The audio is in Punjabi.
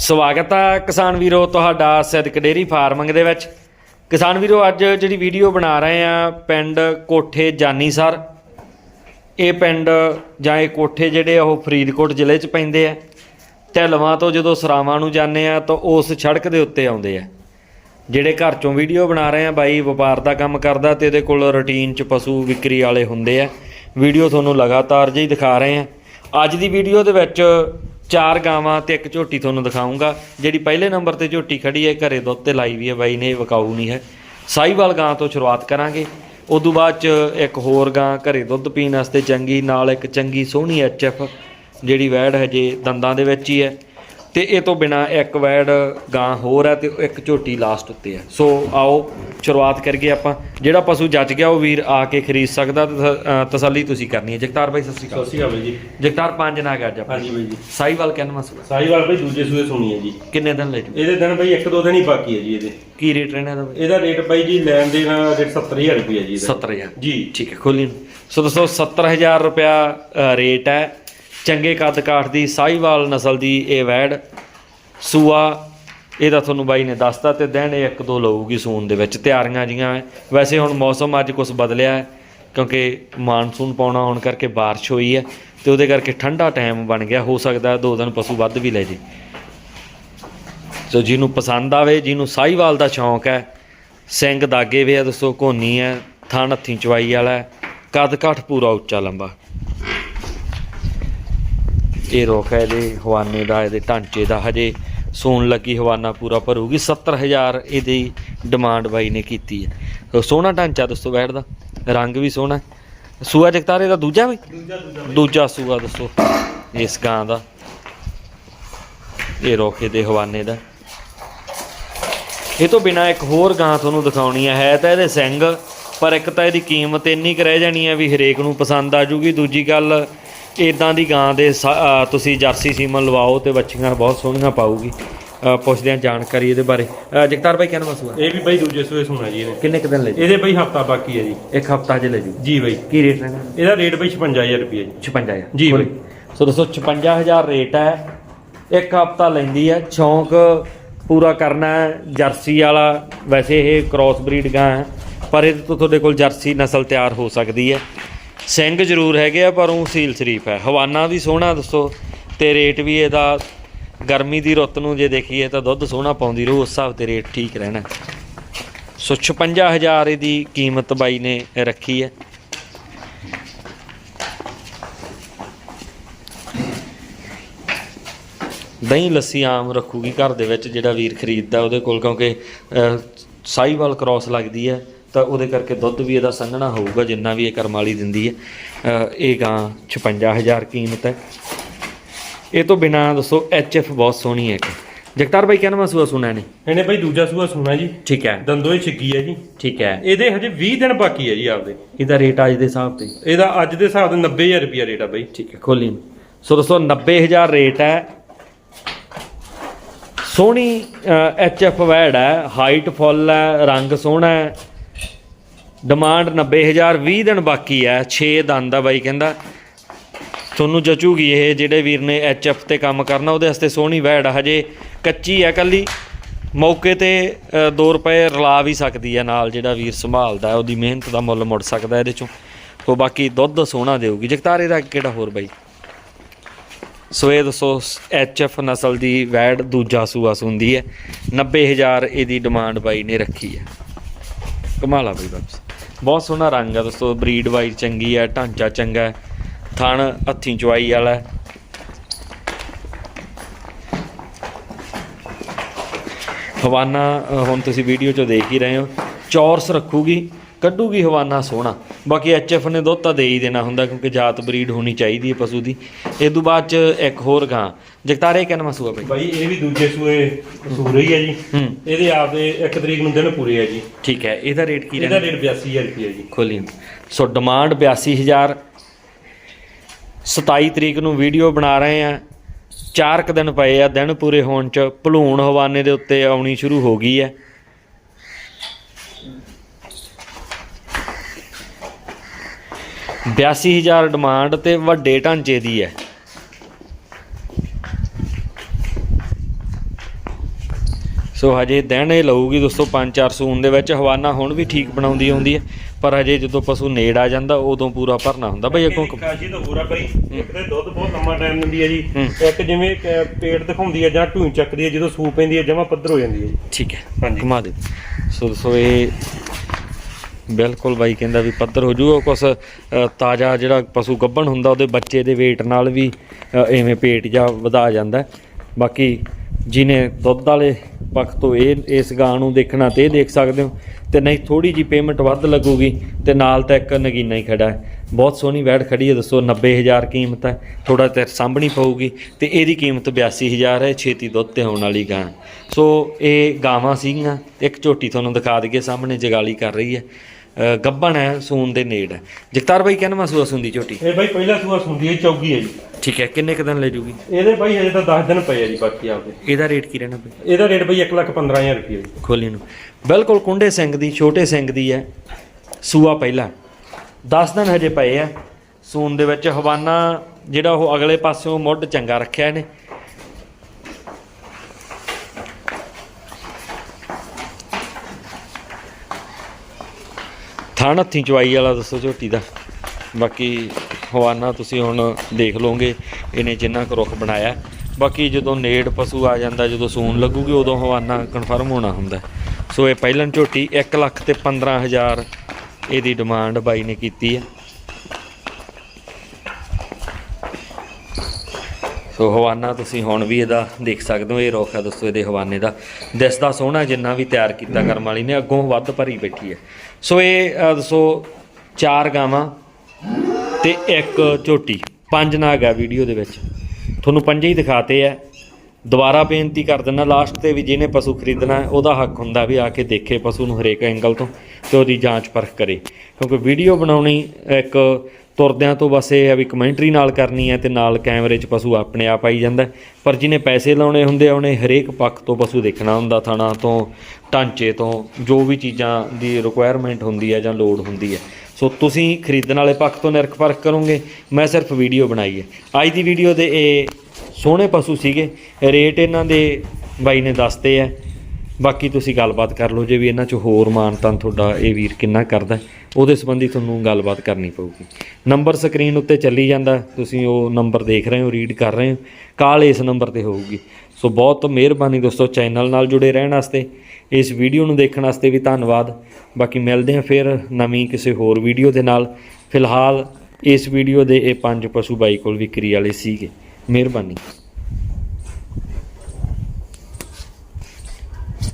ਸਵਾਗਤ ਹੈ ਕਿਸਾਨ ਵੀਰੋ ਤੁਹਾਡਾ ਸਿੱਧਕ ਡੇਰੀ ਫਾਰਮਿੰਗ ਦੇ ਵਿੱਚ। ਕਿਸਾਨ ਵੀਰੋ, ਅੱਜ ਜਿਹੜੀ ਵੀਡੀਓ ਬਣਾ ਰਹੇ ਆ, ਪਿੰਡ ਕੋਠੇ ਜਾਨੀਸਰ ਇਹ ਪਿੰਡ ਜਾਂ ਇਹ ਕੋਠੇ ਜਿਹੜੇ ਆ, ਉਹ ਫਰੀਦਕੋਟ ਜ਼ਿਲ੍ਹੇ 'ਚ ਪੈਂਦੇ ਆ। ਢਲਵਾਂ ਤੋਂ ਜਦੋਂ ਸਰਾਵਾਂ ਨੂੰ ਜਾਂਦੇ ਆ, ਤਾਂ ਉਸ ਸੜਕ ਦੇ ਉੱਤੇ ਆਉਂਦੇ ਆ। ਜਿਹੜੇ ਘਰ ਚੋਂ ਵੀਡੀਓ ਬਣਾ ਰਹੇ ਆ, ਬਾਈ ਵਪਾਰ ਦਾ ਕੰਮ ਕਰਦਾ ਤੇ ਇਹਦੇ ਕੋਲ ਰੁਟੀਨ 'ਚ ਪਸ਼ੂ ਵਿਕਰੀ ਵਾਲੇ ਹੁੰਦੇ ਆ। ਵੀਡੀਓ ਤੁਹਾਨੂੰ ਲਗਾਤਾਰ ਜਿਹੀ ਦਿਖਾ ਰਹੇ ਆ। ਅੱਜ ਦੀ ਵੀਡੀਓ ਦੇ ਵਿੱਚ ਚਾਰ ਗਾਵਾਂ ਤੇ ਇੱਕ ਝੋਟੀ ਤੁਹਾਨੂੰ ਦਿਖਾਉਂਗਾ। ਜਿਹੜੀ ਪਹਿਲੇ ਨੰਬਰ ਤੇ ਝੋਟੀ ਖੜੀ ਹੈ, ਘਰੇ ਦੁੱਧ ਤੇ ਲਾਈ ਵੀ ਹੈ ਬਾਈ ਨੇ, ਇਹ ਵਿਕਾਊ ਨਹੀਂ ਹੈ। ਸਾਈਵਾਲ ਗਾਂ ਤੋਂ ਸ਼ੁਰੂਆਤ ਕਰਾਂਗੇ। ਉਦੋਂ ਬਾਅਦ ਚ ਇੱਕ ਹੋਰ ਗਾਂ ਘਰੇ ਦੁੱਧ ਪੀਣ ਵਾਸਤੇ ਚੰਗੀ, ਨਾਲ ਇੱਕ ਚੰਗੀ ਸੋਹਣੀ ਐਚਐਫ ਜਿਹੜੀ ਵੈੜ ਹਜੇ ਦੰਦਾਂ ਦੇ ਵਿੱਚ ਹੀ ਹੈ। ਤੇ ਇਹ ਤੋਂ ਬਿਨਾ ਇੱਕ ਵੈੜ ਗਾਂ ਹੋਰ ਹੈ ਤੇ ਇੱਕ ਝੋਟੀ ਲਾਸਟ ਉੱਤੇ ਹੈ। ਸੋ ਆਓ ਸ਼ੁਰੂਆਤ ਕਰੀਏ ਆਪਾਂ। ਜਿਹੜਾ ਪਸ਼ੂ ਜੱਜ ਗਿਆ ਉਹ ਵੀਰ ਆ ਕੇ ਖਰੀਦ ਸਕਦਾ ਤੇ ਤਸੱਲੀ ਤੁਸੀਂ ਕਰਨੀ ਹੈ। ਜਗਤਾਰ ਬਾਈ ਸਤਿ ਸ਼੍ਰੀ ਅਕਾਲ। ਸਤਿ ਸ਼੍ਰੀ ਅਕਾਲ ਜੀ। ਜਗਤਾਰ ਪੰਜ ਨਾਗ ਅੱਜ ਆਪਾਂ ਹਾਂਜੀ ਬਾਈ ਜੀ। ਸਾਈਵਾਲ ਕਿੰਨਾ ਸੂਆ? ਸਾਹੀਵਾਲ ਬਾਈ ਦੂਜੇ ਸੂਏ ਸੁਣੀ ਹੈ ਜੀ। ਕਿੰਨੇ ਦਿਨ ਲੈ ਜੂ ਇਹਦੇ ਦਿਨ ਬਾਈ ਇੱਕ ਦੋ ਦਿਨ ਹੀ ਬਾਕੀ ਹੈ ਜੀ ਇਹਦੇ। ਕੀ ਰੇਟ ਰਹਿਣਾ ਇਹਦਾ? ਇਹਦਾ ਰੇਟ ਬਾਈ ਜੀ ਲੈਣ ਦੇ ਨਾਲ ਰੇਟ 70000 ਰੁਪਏ ਜੀ ਇਹਦਾ। 70000 ਜੀ। ਠੀਕ ਹੈ ਖੋਲੀ ਨੂੰ। ਸੋ ਦੋਸਤੋ 70000 ਰੁਪਿਆ ਰੇਟ ਹੈ। ਚੰਗੇ ਕੱਦ ਕਾਠ ਦੀ ਸਾਈਵਾਲ ਨਸਲ ਦੀ ਇਹ ਵੈੜ ਸੂਆ ਇਹਦਾ ਤੁਹਾਨੂੰ ਬਾਈ ਨੇ ਦੱਸਤਾ ਤੇ ਦਿਨ ਇਹ ਇੱਕ ਦੋ ਲਊਗੀ ਸੂਨ ਦੇ ਵਿੱਚ, ਤਿਆਰੀਆਂ ਜੀਆਂ ਵੈਸੇ ਹੁਣ ਮੌਸਮ ਅੱਜ ਕੁਝ ਬਦਲਿਆ ਹੈ ਕਿਉਂਕਿ ਮਾਨਸੂਨ ਪਾਉਣਾ ਹੋਣ ਕਰਕੇ ਬਾਰਿਸ਼ ਹੋਈ ਹੈ ਤੇ ਉਹਦੇ ਕਰਕੇ ਠੰਡਾ ਟਾਈਮ ਬਣ ਗਿਆ, ਹੋ ਸਕਦਾ ਦੋ ਦਿਨ ਪਸ਼ੂ ਵੱਧ ਵੀ ਲੈ ਜੇ। ਸੋ ਜਿਹਨੂੰ ਪਸੰਦ ਆਵੇ, ਜਿਹਨੂੰ ਸਾਈਵਾਲ ਦਾ ਸ਼ੌਂਕ ਹੈ ਸਿੰਘ ਦਾਗੇ ਵੇ ਆ, ਦੱਸੋ ਕੋਨੀ ਹੈ ਥਣ ਹੱਥੀਂ ਚਵਾਈ ਵਾਲਾ ਹੈ ਕੱਦ ਕਾਠ ਪੂਰਾ ਉੱਚਾ ਲੰਬਾ। ਇਹ ਰੋਕ ਹੈ ਇਹਦੇ ਹਵਾਨੇ ਦਾ ਇਹਦੇ ਢਾਂਚੇ ਦਾ। ਹਜੇ ਸੂਣ ਲੱਗੀ ਹਵਾਨਾ ਪੂਰਾ ਭਰੂਗੀ। 70000 ਇਹਦੀ ਡਿਮਾਂਡ ਬਾਈ ਨੇ ਕੀਤੀ ਹੈ। ਸੋਹਣਾ ਢਾਂਚਾ ਦੋਸਤੋ ਬੈਠ ਦਾ। ਰੰਗ ਵੀ ਸੋਹਣਾ। ਸੂਆ ਜਗਤਾਰੇ ਦਾ ਦੂਜਾ ਵੀ ਦੂਜਾ ਸੂਆ ਦੱਸੋ ਇਸ ਗਾਂ ਦਾ। ਇਹ ਰੋਕੇ ਦੇ ਹਵਾਨੇ ਦਾ। ਇਹ ਤੋਂ ਬਿਨਾ ਇੱਕ ਹੋਰ ਗਾਂ ਤੁਹਾਨੂੰ ਦਿਖਾਉਣੀ ਹੈ। ਹੈ ਤਾਂ ਇਹਦੇ ਸਿੰਘ ਪਰ ਇੱਕ ਤਾਂ ਇਹਦੀ ਕੀਮਤ ਇੰਨੀ ਕੁ ਰਹਿ ਜਾਣੀ ਹੈ ਵੀ ਹਰੇਕ ਨੂੰ ਪਸੰਦ ਆ ਜੂਗੀ। ਦੂਜੀ ਗੱਲ ਇਦਾਂ ਦੀ ਗਾਂ ਦੇ ਤੁਸੀਂ ਜਰਸੀ ਸੀਮਨ ਲਵਾਓ ਤੇ ਬੱਚੀਆਂ ਬਹੁਤ ਸੋਹਣੀਆਂ ਪਾਊਗੀ। ਪੁੱਛਦੇ ਹਾਂ ਜਾਣਕਾਰੀ ਇਹਦੇ ਬਾਰੇ। ਜਗਤਾਰ ਭਾਈ ਕਹਿੰਦਾ ਮਸੂਆ ਇਹ ਵੀ ਬਾਈ ਦੂਜੇ ਸੂਏ ਸੁਣਾ ਜੀ ਇਹਦੇ ਕਿੰਨੇ ਕੁ ਦਿਨ ਲੈ ਜੀ? ਇਹਦੇ ਬਾਈ ਹਫਤਾ ਬਾਕੀ ਹੈ ਜੀ। ਇੱਕ ਹਫਤਾ ਹਜੇ ਲੈ ਜੂ? ਜੀ ਬਾਈ। ਕੀ ਰੇਟ ਰਹਿਣਾ ਇਹਦਾ ਰੇਟ ਬਾਈ 56000 ਰੁਪਏ ਜੀ। 56000 ਜੀ ਖੋਲੀ। ਸੋ ਦੋਸਤੋ 56000 ਰੇਟ ਹੈ। ਇੱਕ ਹਫਤਾ ਲੈਂਦੀ ਹੈ। ਸ਼ੌਂਕ ਪੂਰਾ ਕਰਨਾ ਹੈ। ਜਰਸੀ ਵਾਲਾ ਵੈਸੇ ਇਹ ਕ੍ਰਾਸ ਬਰੀਡ ਗਾਂ ਹੈ। ਪਰ ਇਹਦੇ ਤੋਂ ਤੁਹਾਡੇ ਕੋਲ ਜਰਸੀ ਨਸਲ ਤਿਆਰ ਹੋ ਸਕਦੀ ਹੈ। ਸਿੰਘ ਜ਼ਰੂਰ ਹੈਗੇ ਆ, ਪਰ ਉਹ ਸੀਲ ਸ਼ਰੀਫ ਹੈ। ਹਵਾਨਾ ਵੀ ਸੋਹਣਾ, ਦੱਸੋ। ਤੇ ਰੇਟ ਵੀ ਇਹਦਾ, ਗਰਮੀ ਦੀ ਰੁੱਤ ਨੂੰ ਜੇ ਦੇਖੀਏ ਤਾਂ ਦੁੱਧ ਸੋਹਣਾ ਪਾਉਂਦੀ ਰਹੂ, ਉਸ ਹਿਸਾਬ ਤੇ ਰੇਟ ਠੀਕ ਰਹਿਣਾ। ਸੋ 56000 ਇਹਦੀ ਕੀਮਤ ਬਾਈ ਨੇ ਰੱਖੀ ਹੈ। ਦਹੀਂ ਲੱਸੀ ਆਮ ਰੱਖੂਗੀ ਘਰ ਦੇ ਵਿੱਚ, ਜਿਹੜਾ ਵੀਰ ਖਰੀਦਦਾ ਉਹਦੇ ਕੋਲ, ਕਿਉਂਕਿ ਸਾਈਵਾਲ ਕ੍ਰਾਸ ਲੱਗਦੀ ਹੈ। ਤਾਂ ਉਹਦੇ ਕਰਕੇ ਦੁੱਧ ਵੀ ਇਹਦਾ ਸੰਘਣਾ ਹੋਊਗਾ ਜਿੰਨਾ ਵੀ ਇਹ ਕਰਮ ਵਾਲੀ ਦਿੰਦੀ ਹੈ। ਇਹ ਗਾਂ 56000 ਕੀਮਤ ਹੈ। ਇਹ ਤੋਂ ਬਿਨਾ ਦੱਸੋ ਐਚਐਫ ਬਹੁਤ ਸੋਹਣੀ ਹੈ ਇੱਕ। ਜਗਤਾਰ ਭਾਈ ਕਹਿੰਦਾ ਮਸੂਆ ਸੁਣਾ ਨੇ ਇਹਨੇ ਬਾਈ ਦੂਜਾ ਸੂਆ ਸੁਣਾ ਜੀ। ਠੀਕ ਹੈ। ਦੰਦੋਏ ਛਿੱਕੀ ਹੈ ਜੀ। ਠੀਕ ਹੈ। ਇਹਦੇ ਹਜੇ 20 ਦਿਨ ਬਾਕੀ ਹੈ ਜੀ ਆਪਦੇ। ਇਹਦਾ ਰੇਟ ਅੱਜ ਦੇ ਹਿਸਾਬ ਤੇ? ਇਹਦਾ ਅੱਜ ਦੇ ਹਿਸਾਬ ਨਾਲ 90000 ਰੁਪਏ ਰੇਟ ਆ ਬਾਈ। ਠੀਕ ਹੈ ਖੋਲੀ। ਨੂੰ। ਸੋ ਦੋਸਤੋ 90000 ਰੇਟ ਹੈ। ਸੋਹਣੀ ਐਚ ਐਫ ਵੈਡ ਹੈ। ਹਾਈਟ ਫੁੱਲ ਹੈ ਰੰਗ ਸੋਹਣਾ ਹੈ। ਡਿਮਾਂਡ 90000 20 ਦਿਨ ਬਾਕੀ ਹੈ 6 ਦੰਦ ਦਾ ਬਾਈ ਕਹਿੰਦਾ। ਤੁਹਾਨੂੰ ਜਚੂਗੀ ਇਹ, ਜਿਹੜੇ ਵੀਰ ਨੇ ਐਚ ਐਫ ਤੇ ਕੰਮ ਕਰਨਾ, ਉਹਦੇ ਵਾਸਤੇ ਸੋਹਣੀ ਵੈਡ ਹਜੇ ਕੱਚੀ ਹੈ ਕੱਲੀ। ਮੌਕੇ ਤੇ 2 ਰੁਪਏ ਰਲਾ ਵੀ ਸਕਦੀ ਹੈ ਨਾਲ, ਜਿਹੜਾ ਵੀਰ ਸੰਭਾਲਦਾ ਉਹਦੀ ਮਿਹਨਤ ਦਾ ਮੁੱਲ ਮੁੜ ਸਕਦਾ ਇਹਦੇ ਚੋਂ। ਸੋ ਬਾਕੀ ਦੁੱਧ ਸੋਹਣਾ ਦੇਊਗੀ। ਜਗਤਾਰੇ ਦਾ ਕਿਹੜਾ ਹੋਰ ਬਾਈ? ਸੋ ਇਹ ਨਸਲ ਦੀ ਵੈੜ ਦੂਜਾ ਸੂਆ ਸੁੰਦੀ ਹੈ। 90000 ਇਹਦੀ ਡਿਮਾਂਡ ਬਾਈ ਨੇ ਰੱਖੀ ਹੈ। ਕਮਾਲਾ ਬਾਈ ਵਾਪਸ। ਬਹੁਤ ਸੋਹਣਾ ਰੰਗ ਹੈ ਦੋਸਤੋ ਬਰੀਡ ਵਾਈਜ਼ ਚੰਗੀ ਹੈ ਢਾਂਚਾ ਚੰਗਾ ਹੈ ਥਣ ਹੱਥੀਂ ਚਵਾਈ ਵਾਲਾ ਹੈ ਹਵਾਨਾ ਹੁਣ ਤੁਸੀਂ ਵੀਡੀਓ 'ਚ ਦੇਖ ਹੀ ਰਹੇ ਹੋ। ਚੌਰਸ ਰੱਖੂਗੀ। ਕੱਢੂਗੀ ਹਵਾਨਾ ਸੋਹਣਾ। ਬਾਕੀ ਐਚਐਫ ਨੇ ਦੁੱਧ ਤਾਂ ਦੇ ਹੀ ਦੇਣਾ ਹੁੰਦਾ ਕਿਉਂਕਿ ਜਾਤ ਬਰੀਡ ਹੋਣੀ ਚਾਹੀਦੀ ਹੈ ਪਸ਼ੂ ਦੀ। ਇਹ ਤੋਂ ਬਾਅਦ 'ਚ ਇੱਕ ਹੋਰ ਗਾਂ ਜਗਤਾਰੇ ਕਹਿੰਦਾ ਮਸੂਆ ਬਾਈ ਬਾਈ ਇਹ ਵੀ ਦੂਜੇ ਸੂਏ ਸੂਰੇ ਹੀ ਹੈ ਜੀ। ਇਹਦੇ ਆਪਦੇ 1 ਤਰੀਕ ਨੂੰ ਦਿਨ ਪੂਰੇ ਹੈ ਜੀ। ਠੀਕ ਹੈ ਇਹਦਾ ਰੇਟ ਕੀ ਇਹਦਾ ਰਹਿਣਾ ਰੇਟ 82000 ਰੁਪਏ ਜੀ। ਖੋਲੀ। ਸੋ ਡਿਮਾਂਡ 82000 27 ਤਰੀਕ ਨੂੰ ਵੀਡੀਓ ਬਣਾ ਰਹੇ ਆ ਚਾਰ ਕੁ ਦਿਨ ਪਏ ਆ ਦਿਨ ਪੂਰੇ ਹੋਣ ਚ। ਭਲੂਣ ਹਵਾਨੇ ਦੇ ਉੱਤੇ ਆਉਣੀ ਸ਼ੁਰੂ ਹੋ ਗਈ ਹੈ। ਬਿਆਸੀ ਹਜ਼ਾਰ ਡਿਮਾਂਡ ਤੇ ਵੱਡੇ ਢਾਂਚੇ ਦੀ ਹੈ। ਸੋ ਹਜੇ ਦਿਨ ਇਹ ਲਊਗੀ ਦੋਸਤੋ 5-4 ਸੂਨ ਦੇ ਵਿੱਚ ਹਵਾਨਾ ਹੁਣ ਵੀ ਠੀਕ ਬਣਾਉਂਦੀ ਆਉਂਦੀ ਹੈ ਪਰ ਹਜੇ ਜਦੋਂ ਪਸ਼ੂ ਨੇੜ ਆ ਜਾਂਦਾ ਉਦੋਂ ਪੂਰਾ ਭਰਨਾ ਹੁੰਦਾ। ਬਈ ਅੱਗੋਂ ਕਾਜੀ ਤਾਂ ਹੋਰ ਬਾਈ ਇੱਕ ਤੇ ਦੁੱਧ ਬਹੁਤ ਲੰਮਾ ਟਾਈਮ ਦਿੰਦੀ ਹੈ ਜੀ। ਇੱਕ ਜਿਵੇਂ ਪੇਟ ਦਿਖਾਉਂਦੀ ਹੈ ਜਾਂ ਢੂੰ ਚੱਕਦੀ ਹੈ ਜਦੋਂ ਸੂਪ ਪੈਂਦੀ ਹੈ ਜਮਾ ਪੱਧਰ ਹੋ ਜਾਂਦੀ ਹੈ ਜੀ। ਠੀਕ ਹੈ ਹਾਂਜੀ। ਘੁਮਾ ਦੇ ਸੋ ਸੋ ਇਹ ਬਿਲਕੁਲ ਬਾਈ ਕਹਿੰਦਾ ਵੀ ਪੱਧਰ ਹੋ ਜਾਊਗਾ ਕੁਛ ਤਾਜ਼ਾ ਜਿਹੜਾ ਪਸ਼ੂ ਗੱਭਣ ਹੁੰਦਾ ਉਹਦੇ ਬੱਚੇ ਦੇ weight ਨਾਲ ਵੀ ਅ, ਐਵੇਂ ਪੇਟ ਜਾਂ ਵਧਾ ਜਾਂਦਾ ਬਾਕੀ ਜਿਹਨੇ ਦੁੱਧ ਵਾਲੇ ਪੱਖ ਤੋਂ ਇਹ ਇਸ ਗਾਂ ਨੂੰ ਦੇਖਣਾ ਤੇ ਇਹ ਦੇਖ ਸਕਦੇ ਹੋ। ਤੇ ਨਹੀਂ ਥੋੜੀ ਜੀ ਪੇਮੈਂਟ ਵੱਧ ਲੱਗੂਗੀ ਤੇ ਨਾਲ ਤਾਂ ਇੱਕ ਨਗੀਨਾ ਹੀ ਖੜਾ ਹੈ। ਬਹੁਤ ਸੋਹਣੀ ਵੈੜ ਖੜੀ ਹੈ ਦੱਸੋ 90000 ਕੀਮਤ ਹੈ। ਥੋੜਾ ਤੇ ਸਾਂਭਣੀ ਪਊਗੀ ਤੇ ਇਹਦੀ ਕੀਮਤ 82000 ਹੈ ਛੇਤੀ ਦੁੱਧ ਤੇ ਹੋਣ ਵਾਲੀ ਗਾਂ। ਸੋ ਇਹ ਗਾਵਾਂ ਸੀਗੀਆਂ ਇੱਕ ਝੋਟੀ ਤੁਹਾਨੂੰ ਦਿਖਾ ਦਈਏ ਸਾਹਮਣੇ ਜਗਾਲੀ ਕਰ ਰਹੀ ਹੈ। ਅ, ਗੱਭਣ ਹੈ ਸੂਨ ਦੇ ਨੇੜ ਹੈ। ਜਗਤਾਰ ਬਾਈ ਕਹਿੰਦਾ ਮਸੂਆ ਸੁੰਦੀ ਝੋਟੀ। ਇਹ ਬਾਈ ਪਹਿਲਾ ਸੂਆ ਸੁੰਦੀ ਹੈ ਚੌਗੀ ਹੈ ਜੀ। ਠੀਕ ਹੈ ਕਿੰਨੇ ਕੁ ਦਿਨ ਲੈ ਜੂਗੀ? ਇਹਦੇ ਬਾਈ ਹਜੇ ਤਾਂ 10 ਦਿਨ ਪਏ ਆ ਜੀ ਬਾਕੀ ਆਪਦੇ। ਇਹਦਾ ਰੇਟ ਕੀ ਰਹਿਣਾ ਬਈ? ਇਹਦਾ ਰੇਟ ਬਾਈ 115000 ਰੁਪਏ ਜੀ। ਖੋਲੀ ਨੂੰ ਬਿਲਕੁਲ ਕੁੰਡੇ ਸਿੰਘ ਦੀ ਛੋਟੇ ਸਿੰਘ ਦੀ ਹੈ। ਸੂਆ ਪਹਿਲਾ। 10 ਦਿਨ ਹਜੇ ਪਏ ਆ। ਸੂਨ ਦੇ ਵਿੱਚ ਹਵਾਨਾ ਜਿਹੜਾ ਉਹ ਅਗਲੇ ਪਾਸਿਓਂ ਮੁੱਢ ਚੰਗਾ ਰੱਖਿਆ ਇਹਨੇ। ਥਣ ਹੱਥੀਂ ਚਵਾਈ ਵਾਲਾ ਦੱਸੋ ਝੋਟੀ ਦਾ। ਬਾਕੀ ਹਵਾਨਾ ਤੁਸੀਂ ਹੁਣ ਦੇਖ ਲਓਗੇ, ਇਹਨੇ ਜਿੰਨਾ ਕੁ ਰੁੱਖ ਬਣਾਇਆ। ਬਾਕੀ ਜਦੋਂ ਨੇੜ ਪਸ਼ੂ ਆ ਜਾਂਦਾ, ਜਦੋਂ ਸੂਣ ਲੱਗੂਗੀ, ਉਦੋਂ ਹਵਾਨਾ ਕਨਫਰਮ ਹੋਣਾ ਹੁੰਦਾ। ਸੋ ਇਹ ਪਹਿਲਨ ਝੋਟੀ 1 ਲੱਖ ਤੇ 15000 ਇਹਦੀ ਡਿਮਾਂਡ ਬਾਈ ਨੇ ਕੀਤੀ ਹੈ। ਸੋ ਹਵਾਨਾ ਤੁਸੀਂ ਹੁਣ ਵੀ ਇਹਦਾ ਦੇਖ ਸਕਦੇ ਹੋ ਇਹ ਰੁੱਖ ਹੈ ਦੱਸੋ ਇਹਦੇ ਹਵਾਨੇ ਦਾ। ਦਿਸਦਾ ਸੋਹਣਾ ਜਿੰਨਾ ਵੀ ਤਿਆਰ ਕੀਤਾ ਕਰਮ ਵਾਲੀ ਨੇ ਅੱਗੋਂ ਵੱਧ ਭਰੀ ਬੈਠੀ ਹੈ। ਸੋ ਇਹ ਅ, ਦੱਸੋ ਚਾਰ ਗਾਵਾਂ ਤੇ ਇੱਕ ਝੋਟੀ ਪੰਜ ਨਾਗ ਆ ਵੀਡੀਓ ਦੇ ਵਿੱਚ। ਤੁਹਾਨੂੰ ਪੰਜੇ ਹੀ ਦਿਖਾਤੇ ਆ। ਦੁਬਾਰਾ ਬੇਨਤੀ ਕਰ ਦਿੰਦਾ ਲਾਸਟ ਤੇ ਵੀ ਜਿਹਨੇ ਪਸ਼ੂ ਖਰੀਦਣਾ ਉਹਦਾ ਹੱਕ ਹੁੰਦਾ ਵੀ ਆ ਕੇ ਦੇਖੇ ਪਸ਼ੂ ਨੂੰ ਹਰੇਕ ਐਂਗਲ ਤੋਂ ਤੇ ਉਹਦੀ ਜਾਂਚ ਪਰਖ ਕਰੇ। ਕਿਉਂਕਿ ਵੀਡੀਓ ਬਣਾਉਣੀ ਇੱਕ ਤੁਰਦਿਆਂ ਤੋਂ ਬਸ ਇਹ ਹੈ ਵੀ ਕਮੈਂਟਰੀ ਨਾਲ ਕਰਨੀ ਹੈ ਤੇ ਨਾਲ ਕੈਮਰੇ 'ਚ ਪਸ਼ੂ ਆਪਣੇ ਆਪ ਆਈ ਜਾਂਦਾ ਪਰ ਜਿਹਨੇ ਪੈਸੇ ਲਾਉਣੇ ਹੁੰਦੇ ਆ, ਉਹਨੇ ਹਰੇਕ ਪੱਖ ਤੋਂ ਪਸ਼ੂ ਦੇਖਣਾ ਹੁੰਦਾ, ਥਣਾ ਤੋਂ, ਢਾਂਚੇ ਤੋਂ, ਜੋ ਵੀ ਚੀਜ਼ਾਂ ਦੀ ਰਿਕੁਆਇਰਮੈਂਟ ਹੁੰਦੀ ਹੈ ਜਾਂ ਲੋੜ ਹੁੰਦੀ ਹੈ। ਸੋ ਤੁਸੀਂ ਖਰੀਦਣ ਵਾਲੇ ਪੱਖ ਤੋਂ ਨਿਰਖ ਪਰਖ ਕਰੋਗੇ। ਮੈਂ ਸਿਰਫ ਵੀਡੀਓ ਬਣਾਈ ਹੈ। ਅੱਜ ਦੀ ਵੀਡੀਓ ਦੇ ਇਹ ਸੋਹਣੇ ਪਸ਼ੂ ਸੀਗੇ। ਰੇਟ ਇਹਨਾਂ ਦੇ ਬਾਈ ਨੇ ਦੱਸਤੇ ਆ ਬਾਕੀ ਤੁਸੀਂ ਗੱਲਬਾਤ ਕਰ ਲਓ, ਜੇ ਵੀ ਇਹਨਾਂ 'ਚ ਹੋਰ ਮਾਨਤਾਨ ਤੁਹਾਡਾ ਇਹ ਵੀਰ ਕਿੰਨਾ ਕਰਦਾ, ਉਹਦੇ ਸੰਬੰਧੀ ਤੁਹਾਨੂੰ ਗੱਲਬਾਤ ਕਰਨੀ ਪਊਗੀ। ਨੰਬਰ ਸਕਰੀਨ ਉੱਤੇ ਚੱਲੀ ਜਾਂਦਾ, ਤੁਸੀਂ ਉਹ ਨੰਬਰ ਦੇਖ ਰਹੇ ਹੋ ਰੀਡ ਕਰ ਰਹੇ ਹੋ, ਕਾਲ ਇਸ ਨੰਬਰ ਤੇ ਹੋਊਗੀ। ਸੋ ਬਹੁਤ ਮਿਹਰਬਾਨੀ ਦੋਸਤੋ ਚੈਨਲ ਨਾਲ ਜੁੜੇ ਰਹਿਣ ਵਾਸਤੇ, ਇਸ ਵੀਡੀਓ ਨੂੰ ਦੇਖਣ ਵਾਸਤੇ ਵੀ ਧੰਨਵਾਦ। ਬਾਕੀ ਮਿਲਦੇ ਹਾਂ ਫਿਰ ਨਵੀਂ ਕਿਸੇ ਹੋਰ ਵੀਡੀਓ ਦੇ ਨਾਲ। ਫਿਲਹਾਲ ਇਸ ਵੀਡੀਓ ਦੇ ਇਹ ਪੰਜ ਪਸ਼ੂ ਬਾਈ ਕੋਲ ਵਿਕਰੀ ਵਾਲੇ ਸੀਗੇ। ਮਿਹਰਬਾਨੀ।